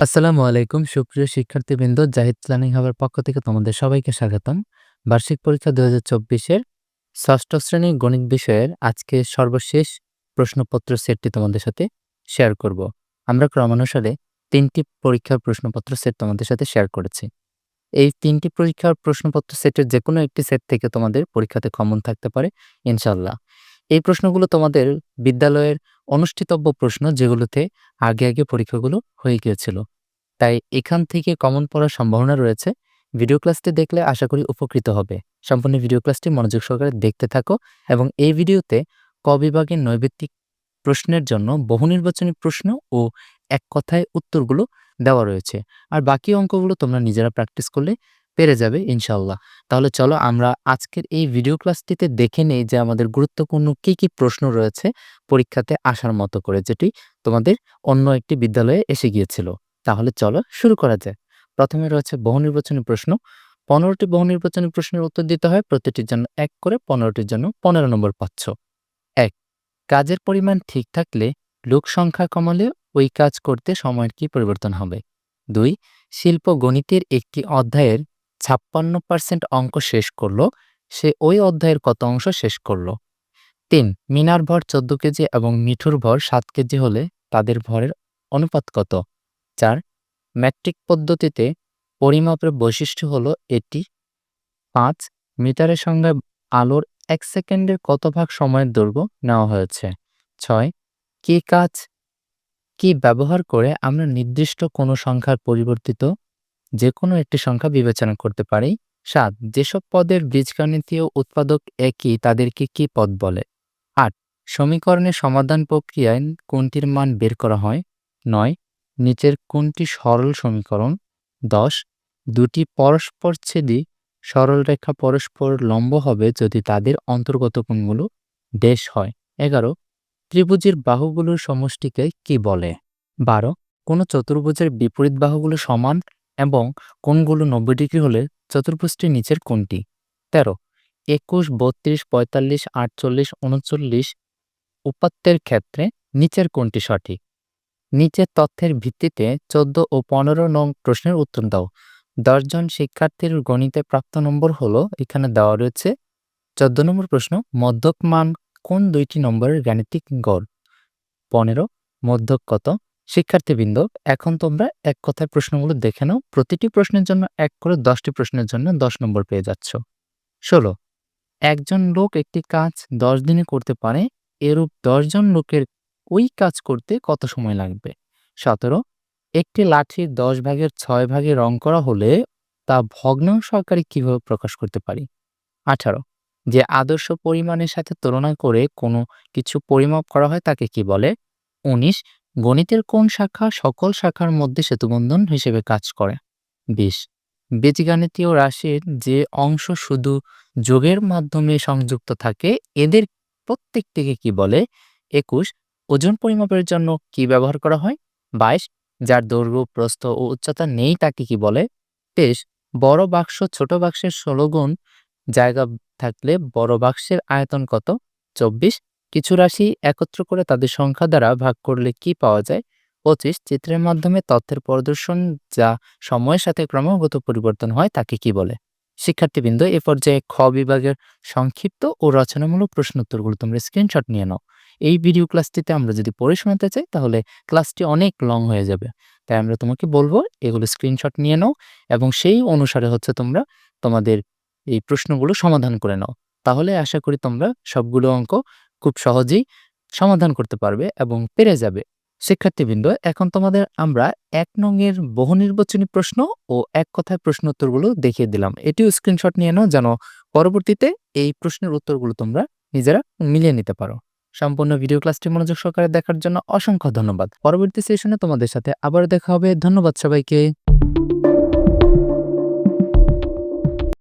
আসসালামু আলাইকুম, সুপ্রিয় শিক্ষার্থীবৃন্দ, জাহিদ প্ল্যানিং হাবের পক্ষ থেকে তোমাদের সবাইকে স্বাগতম। বার্ষিক পরীক্ষা দু হাজার চব্বিশের ষষ্ঠ শ্রেণি গণিত বিষয়ের আজকে সর্বশেষ প্রশ্নপত্র সেটটি তোমাদের সাথে শেয়ার করব। আমরা ক্রমানুসারে তিনটি পরীক্ষার প্রশ্নপত্র সেট তোমাদের সাথে শেয়ার করেছি। এই তিনটি পরীক্ষার প্রশ্নপত্র সেটের যে কোনো একটি সেট থেকে তোমাদের পরীক্ষাতে কমন থাকতে পারে ইনশাল্লাহ এই প্রশ্নগুলো তোমাদের বিদ্যালয়ের অনুষ্ঠিতব্য প্রশ্ন যেগুলোতে আগে আগে পরীক্ষাগুলো হয়ে গিয়েছিল। তাই এখান থেকে কমন পড়ার সম্ভাবনা রয়েছে। ভিডিও ক্লাসটি দেখলে আশা করি উপকৃত হবে। সম্পূর্ণ ভিডিও ক্লাসটি মনোযোগ সহকারে দেখতে থাকো এবং এই ভিডিওতে ক বিভাগের নৈবেত্তিক প্রশ্নের জন্য বহু নির্বাচনী প্রশ্ন ও এক কথায় উত্তরগুলো দেওয়া রয়েছে। আর বাকি অঙ্কগুলো তোমরা নিজেরা প্র্যাকটিস করলে পেরে যাবে ইনশাল্লাহ তাহলে চলো আমরা আজকের এই ভিডিও ক্লাসটিতে দেখে নেই যে আমাদের গুরুত্বপূর্ণ কি কি প্রশ্ন রয়েছে পরীক্ষাতে আসার মতো করে, যেটি তোমাদের অন্য একটি বিদ্যালয়ে এসে গিয়েছিল। তাহলে চলো শুরু করা যায় প্রথমে রয়েছে বহু নির্বাচনী প্রশ্ন। পনেরোটি বহু নির্বাচনী প্রশ্নের উত্তর দিতে হয়, প্রতিটির জন্য এক করে পনেরোটির জন্য পনেরো নম্বর পাচ্ছ। এক, কাজের পরিমাণ ঠিক থাকলে লোক সংখ্যা কমালে ওই কাজ করতে সময়ের কি পরিবর্তন হবে? দুই, শিল্প গণিতের একটি অধ্যায়ের ছাপ্পান্ন পার্সেন্ট অঙ্ক শেষ করল, সে ওই অধ্যায়ের কত অংশ শেষ করল? তিন, মিনার ভর চোদ্দ কেজি এবং মিঠুর ভর সাত কেজি হলে তাদের ভরের অনুপাত কত? চার ম্যাট্রিক পদ্ধতিতে পরিমাপের বৈশিষ্ট্য হলো এটি। পাঁচ, মিটারের সঙ্গে আলোর এক সেকেন্ডের কত ভাগ সময়ের দৈর্ঘ্য নেওয়া হয়েছে। ছয়, কি কাজ কি ব্যবহার করে আমরা নির্দিষ্ট কোনো সংখ্যার পরিবর্তিত যে কোনো একটি সংখ্যা বিবেচনা করতে পারি? সাত, যেসব পদের বীজগণিতীয় উৎপাদক একই তাদেরকে কি পদ বলে? আট, সমীকরণের সমাধান প্রক্রিয়ায় কোনটির মান বের করা হয়? নয় নিচের কোনটি সরল সমীকরণ? দশ। দুটি পরস্পরচ্ছেদী সরলরেখা পরস্পর লম্ব হবে যদি তাদের অন্তর্গত কোণগুলো ড্যাশ হয়। এগারো। ত্রিভুজের বাহুগুলোর সমষ্টিকে কি বলে? বারো। কোনো চতুর্ভুজের বিপরীত বাহুগুলো সমান এবং কোণগুলো নব্বই ডিগ্রি হলে চতুর্ভুজটির নিচের কোণটি? তেরো। একুশ, বত্রিশ, পঁয়তাল্লিশ, আটচল্লিশ, উনচল্লিশ উপাত্তের ক্ষেত্রে নিচের কোণটি সঠিক। নিচের তথ্যের ভিত্তিতে চোদ্দ ও পনেরো নং প্রশ্নের উত্তর দাও। দশজন শিক্ষার্থীর গণিতে প্রাপ্ত নম্বর হলো, এখানে দেওয়া রয়েছে, চোদ্দ নম্বর প্রশ্ন, মধ্যক মান কোন দুইটি নম্বরের গাণিতিক গড়? পনেরো, মধ্যক কত? শিক্ষার্থীবৃন্দ, এখন তোমরা এক কথায় প্রশ্নগুলো দেখে নাও, প্রতিটি প্রশ্নের জন্য এক করে দশটি প্রশ্নের জন্য দশ নম্বর পেয়ে যাচ্ছ। ষোলো, একজন লোক একটি কাজ দশ দিনে করতে পারে, এরূপ দশজন লোকের ওই কাজ করতে কত সময় লাগবে? সতেরো। একটি লাঠির দশ ভাগের ছয় ভাগে রং করা হলে তা ভগ্নাংশ আকারে কীভাবে প্রকাশ করতে পারি? আঠারো। যে আদর্শ পরিমাণের সাথে তুলনা করে কোনো কিছু পরিমাপ করা হয় তাকে কি বলে? উনিশ। গণিতের কোন শাখা সকল শাখার মধ্যে সেতুবন্ধন হিসেবে কাজ করে? বিশ। বীজগাণিতীয় রাশির যে অংশ শুধু যোগের মাধ্যমে সংযুক্ত থাকে, এদের প্রত্যেকটিকে কি বলে? একুশ। ওজন পরিমাপের জন্য কি ব্যবহার করা হয়? বাইশ, যার দৈর্ঘ্য, প্রস্থ ও উচ্চতা নেই তাকে কি বলে? তেইশ, বড় বাক্স ছোট বাক্সের ষোলো গুণ, জায়গা থাকলে বড় বাক্সের আয়তন কত? চব্বিশ, কিছু রাশি একত্র করে তাদের সংখ্যা দ্বারা ভাগ করলে কি পাওয়া যায়? পঁচিশ, চিত্রের মাধ্যমে তথ্যের প্রদর্শন যা সময়ের সাথে ক্রমাগত পরিবর্তন হয় তাকে কি বলে? শিক্ষার্থীবৃন্দ, এ পর্যায়ে খ বিভাগের সংক্ষিপ্ত ও রচনামূলক প্রশ্নোত্তরগুলো তোমরা স্ক্রিনশট নিয়ে নাও। এই ভিডিও ক্লাসটিতে আমরা যদি পড়ে শোনাতে চাই, তাহলে ক্লাসটি অনেক লং হয়ে যাবে। তাই আমরা তোমাকে বলব, এগুলো স্ক্রিনশট নিয়ে নাও এবং সেই অনুসারে হচ্ছে তোমরা তোমাদের এই প্রশ্নগুলো সমাধান করে নাও। তাহলে আশা করি তোমরা সবগুলো অঙ্ক খুব সহজেই সমাধান করতে পারবে এবং পেরে যাবে। শিক্ষার্থীবৃন্দ, এখন তোমাদের আমরা এক নংয়ের বহু নির্বাচনী প্রশ্ন ও এক কথায় প্রশ্ন উত্তরগুলো দেখিয়ে দিলাম। এটিও স্ক্রিনশট নিয়ে নাও যেন পরবর্তীতে এই প্রশ্নের উত্তরগুলো তোমরা নিজেরা মিলিয়ে নিতে পারো। সম্পূর্ণ ভিডিও ক্লাসটি মনোযোগ সহকারে দেখার জন্য অসংখ্য ধন্যবাদ। পরবর্তী সেশনে তোমাদের সাথে আবার দেখা হবে। ধন্যবাদ সবাইকে।